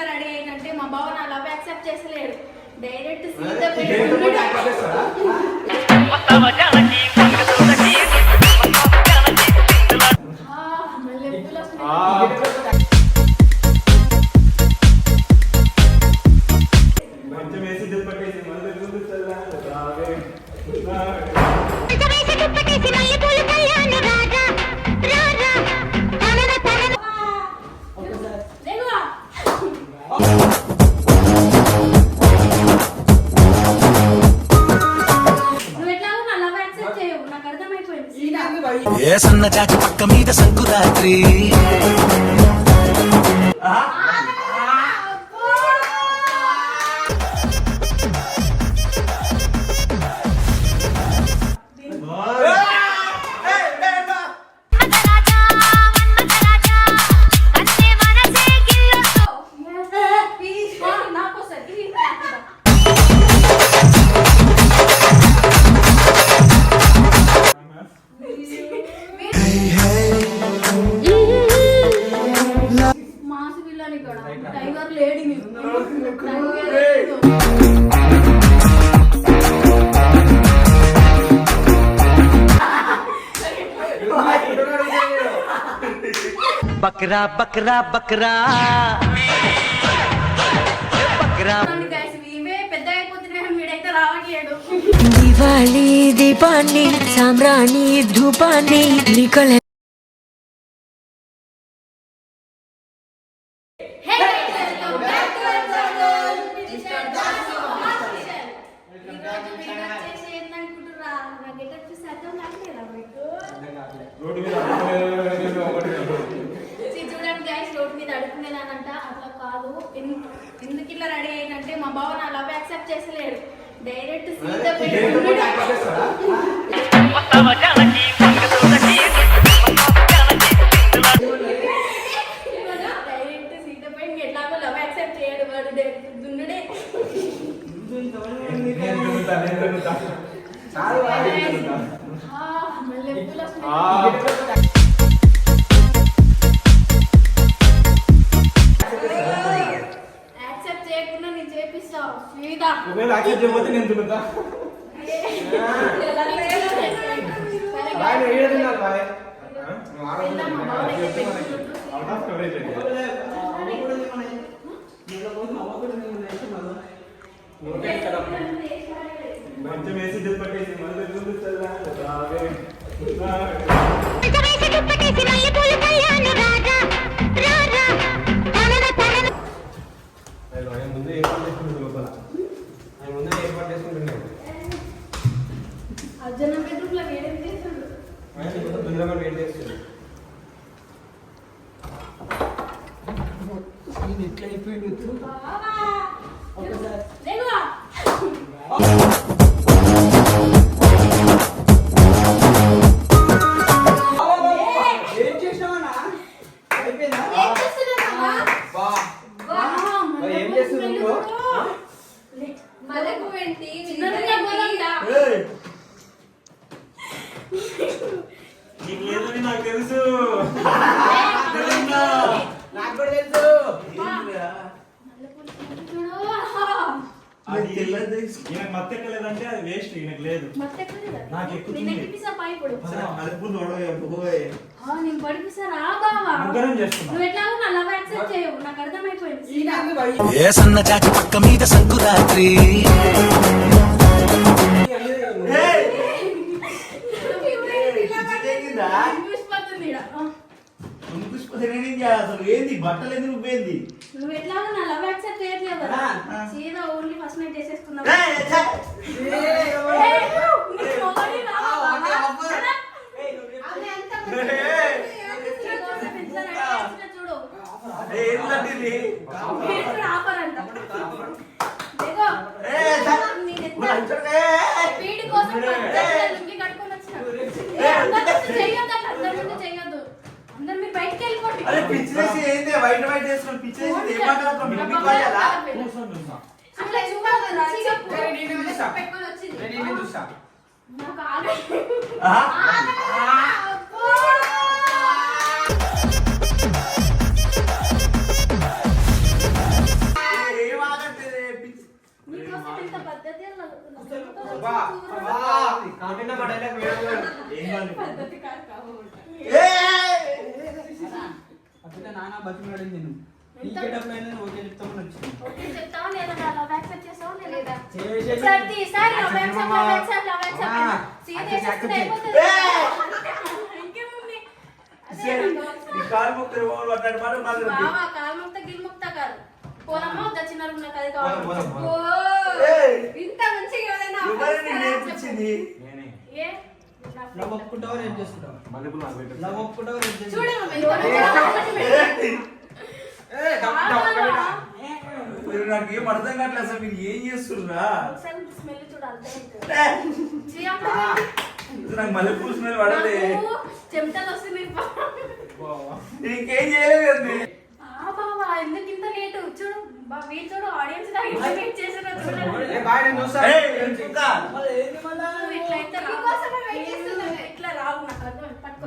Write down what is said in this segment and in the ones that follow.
ఇట్లా రెడీ అయిందంటే మా బావ నా లవ్ యాక్సెప్ట్ చేసలేడు డైరెక్ట్ కొంచెం అర్థమైపోయింది ఏ జాతి పక్క మీద సంకురాత్రి. లేడీ. బక్రా బక్రా బక్రా బక్రా దివాళీ దీపాన్ని సామ్రాణి ధూపాన్ని నికల రోడ్డు మీద చూడండి గైస్ రోడ్ మీద అడుగునేదానంట అట్లా కాదు. ఎందుకు ఇట్లా రెడీ అయిందంటే మా బావ నా లవ్ యాక్సెప్ట్ చేసలేడు డైరెక్ట్ సీత డైరెక్ట్ సీత ఎట్లాగో లవ్ యాక్సెప్ట్ చేయడు వాడు డైరెక్ట్ దున్నుడే. నేను తిరుగుతా చేయకుండా ఒకవేళ యాక్సెప్ట్ చేయకపోతే నేను తిరుగుతా బాయ్ ఏడు బాయ్ అవుట్ ఆఫ్ కవరేజ్ కొంచెం వేసి ఆయన ముందు ఏర్పాటు చేసుకుంటుంది లోపల ఆయన అది ఈయనకు మత్తు ఎక్కలేదంటే అది వేస్ట్ ఈయనకు లేదు? నాకు ఎక్కుతుంది. అలుపులు నేను పడిపిస్తా రా బావా. ముగ్గురం చేస్తున్నాం. నువ్వు ఎట్లాగో నా లవ్ యాక్సెప్ట్ చేయవు నాకు అర్థమైపోయింది. ఈయనకి భయ- ఏ సన్న జాతి పక్క మీద ఈడ. ఆ, అసలు ఏంది బట్టలు ఎందుకు నువ్వేంది నువ్వు ఎట్లాగో నా లవ్ యాక్సెప్ట్ చేయట్లేదు కదా ఆ. సీదా ఓన్లీ ఫస్ట్ నైట్ చేసేసుకున్నావు ఏయ్, ఏయ్, నీ మొగడి అరే పిచ్చి వేసి ఏంది వైట్ వైట్ వేసుకొని పిచ్చి వేసి ఏం మాట్లాడుతున్నావు మీ మమ్మీకి వాడాలా? అట్లా చూడదు మంచిగా నేను నిన్ను చూస్తా. పెట్టుకొని వచ్చింది. నేను నిన్ను చూస్తా. నాకు. బతిమలాడి నేను. ఈ ఎంత? గెటప్ అయినా నువ్వు ఓకే చెప్తామని వచ్చింది ఓకే చెప్తావా? లేదా నా లవ్ యాక్సెప్ట్ చేస్తావా? లేదా చేసేసి- ప్రతి ఈసారి love accept love accept love accept ఆ, సీదా accept, వేసేస్తే accept అయిపోతుంది ఇంకేముంది? అదే నాకు అవసరం. ఈ కాలు ముక్కలు ఓవర్ పడ్డాడు మాట మాట్లాడు బావా కాదు. చిన్న రూమ్ నాకు అది కావాలి. ఇంత మంచిగా ఎవరైనా? నేర్పించింది? నేనే ఏ? లవ్. ఒప్పుకుంటావా రేపు చేసుకుంటావా. లవ్ ఒప్పుకుంటావా రేపు చేసుకుంటావా. మీరు నాకు ఏం అర్థం కావట్లేదు అసలు మీరు ఏం చేస్తుర్రా స్మెల్ చూడు అంతే ఉంటుంది. ఏ, చీ, అప్పుడు ఇది నాకు మల్లెపూల స్మెల్ పడలే చెమటలు వస్తున్నాయి ఇంకేం చేయలేదు ఆ బావా ఎందుకు ఇంత లేట్ చూడు వీళ్ళు చూడు ఆడియన్స్గా ఇంత వెయిట్ చేసిన చూడండి ఏ, బాయ్, నేను చూస్తా. మళ్ళీ ఏంది మళ్ళా? నువ్వు ఇట్లా అయితే రావు. ఇట్లా రావు నాకు అర్థం పట్టుకో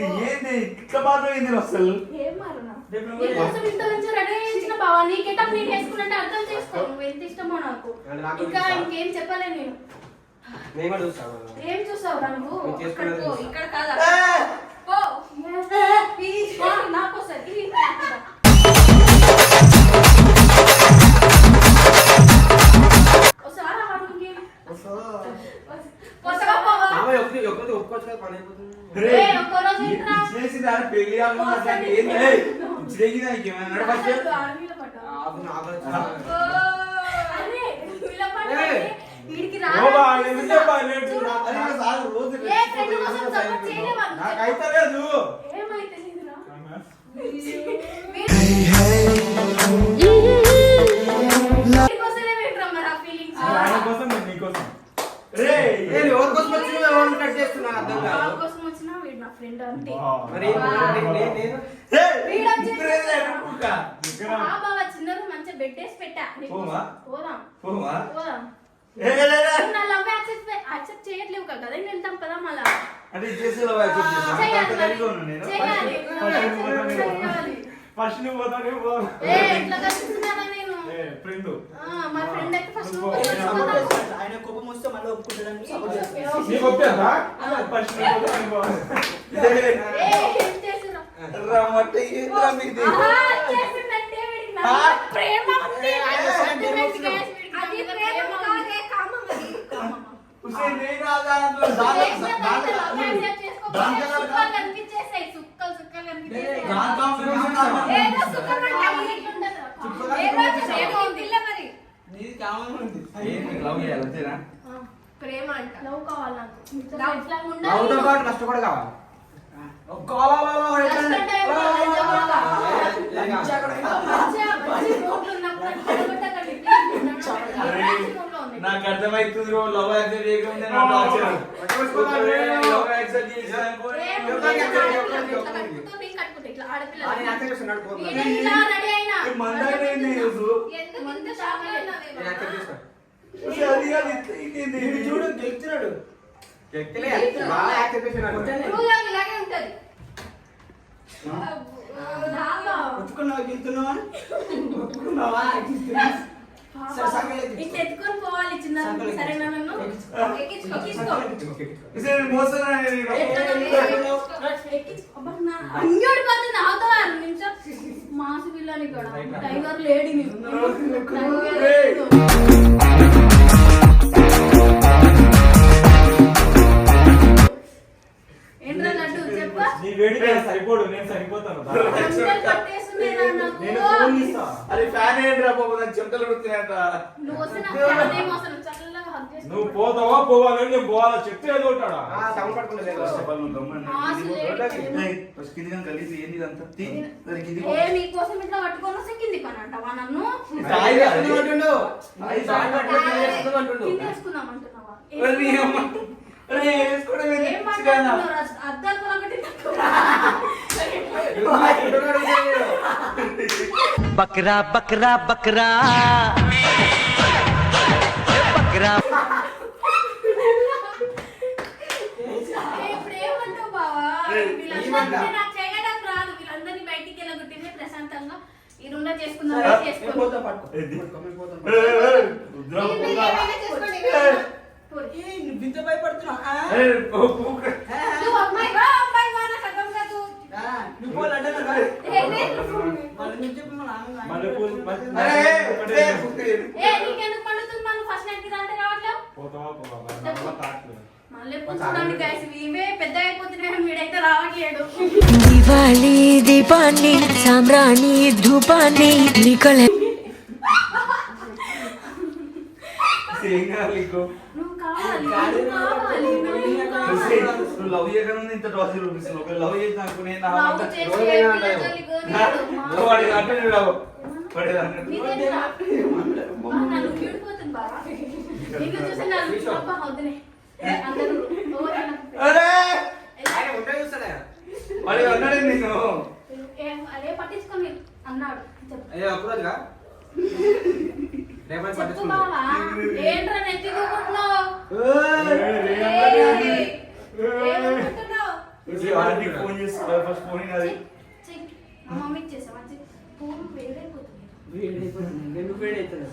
ఏంది ఇట్లా మాత్రం అసలు ఏం మారునా? రేపు నువ్వు నీకోసం ఇంత మంచి రెడీ చేయించిన బావా? నీ గెటప్ నీకు వేసుకున్నట్టు అర్థం చేసుకో. నువ్వు ఎంత ఇష్టమో నాకు. అంటే నాకు ఇంకా తెలుసా? ఇంకేం చెప్పలే నేను. నేను కూడా చూస్తాను ఏం చూసావురా నువ్వు? నేను అక్కడ చేసుకున్నది పో చూసా. ఇక్కడ కాదా. ఏయ్, పో. పో, నాకోసారి ఇది నాకుదా. వస్తావా రా వాడికి? వస్తావా? పోవా? మామయ్య ఒక్కటి ఒక్కటి ఒప్పుకోవచ్చు కదా పని అయిపోతుంది. రేయ్, ఏయ్, ఒక్క రోజు ఈ ఏంట్రా? పిచ్చిలేసి దాని పెళ్ళి కాకుండా అట్లాంటి చిన్నరు మంచిగా బెడ్ వేసి పెట్టా? పోదాం? పోదాం. నా లవ్ యాక్సెప్ట్ యాక్సెప్ట్ చేయట్లేవు కదా నేను వెళ్తాం పదా మళ్ళా. అంటే. చేయాలి. ఫస్ట్ నువ్వు పోతానే. ఏ నేను? ఏ, ఫ్రెండ్. ఆ, మా ఫ్రెండ్ అయితే ఫస్ట్ నువ్వు. ఆయన కోపం వస్తే మళ్ళీ ఒప్పుకుంటాడని సపోర్ట్ చేస్తాడు నీకు ఒప్పేదా? ఫస్ట్ నువ్వు పోతానే ప్రేమ అంటే. లవ్ లవ్ కావాలి నాకు లవ్తో ఉండాలి పాటు కష్టపడి కావాలి నాకు అర్థమైతుంది రో లవ్ యాక్సెప్ట్ చేయకుండా లవ్ యాక్సెప్ట్ చేసాను చూడు వ్యక్తిలే బాగా ఇలాగే ఉంటది. ఒప్పుకున్నావా ఒప్పుకున్నావా ఎత్తుకొని పోవాలి చిన్న. సరేనా నన్ను? మోసం అనేది ఎక్కించుకో. అబ్బా, నా అంగడి పోతుంది అవుతావా నిమిషం మాసు పిల్లని కూడా. టైగర్ లేడీ ఏయ్. నీ నేను సరిపోడు నేను సరిపోతాను. నేను ఫోన్ ఇస్తా అరే ఫ్యాన్ ఏంటి రా బాబు? నాకు చెమటలు కొడుతున్నాయంట. నువ్వు పోతావా పోవాలని నేను పోవాలా? చెప్తే ఏదో ఉంటాడా కలిసి ఏంది ఇదంతా? కింది బక్రా బక్రా బక్రా. బక్రా. ప్రశాంతంగా. ఈ రుండ చేసుకుందాం నేను చేసుకోండి పోతా పట్టుకో. ఏంది? పట్టుకో, నేను పోతా. ఏయ్, ఏయ్, ఏయ్, రుద్రం, మీరు పోగా. ఏమైనా చేసుకోండి పోరి. ఏయ్, నువ్వు ఇంత భయపడుతున్నావు ఆ? ఏయ్, పో, పో. ఆ? నువ్వు అమ్మాయి వా అమ్మాయి వా నాకు అర్థం కాదు ఆ, నువ్వు పోవాలంటే నాకు రా. ఏ, నేను- మళ్ళీ నువ్వు చెప్పు మా నాన్న మల్లెపూలు మల్లె- అరే, ఏ, ఏ, ఏ నీకెందుకు పండుతుంది మనం ఫస్ట్ నైట్కి అంటే రావట్లేవు పోతావా పోవా నా వల్ల కావట్లేదు. మళ్ళీ కూర్చోడానికి guys, ఇవే పెద్ద అయిపోతున్నాయి వీడైతే రావట్లేడు దివాళీ దీపాన్ని సామ్రాణి ధూపాన్ని నికలే ఏం కావాలి నీకు? నువ్వు లవ్ చేయకముందే ఇంత టార్చర్ చూపిస్తున్నావు. ఒకవేళ లవ్ చేసి నాకు నేను వాడికి అంటే నువ్వు. అందరూ ఓవర్ అరే! వాడికి అన్నాడే నేను అదే పట్టించుకొని అన్నాడు అయ్యో, అప్పుడదిగా? చెప్పు. బావా ఏంట్రా నెత్తి దూకుంటున్నావు ఏయ్. ఏమనుకుంటున్నావు ఈ వాడికి ఫోన్ చేస్తా ఫస్ట్ ఫోన్ అది చెయ్యి. మా మమ్మీకి చేసావా చెయ్యి. ఫోన్ వేడైపోతుంది వేడైపోతుంది. ఎందుకు వేడైతుంది?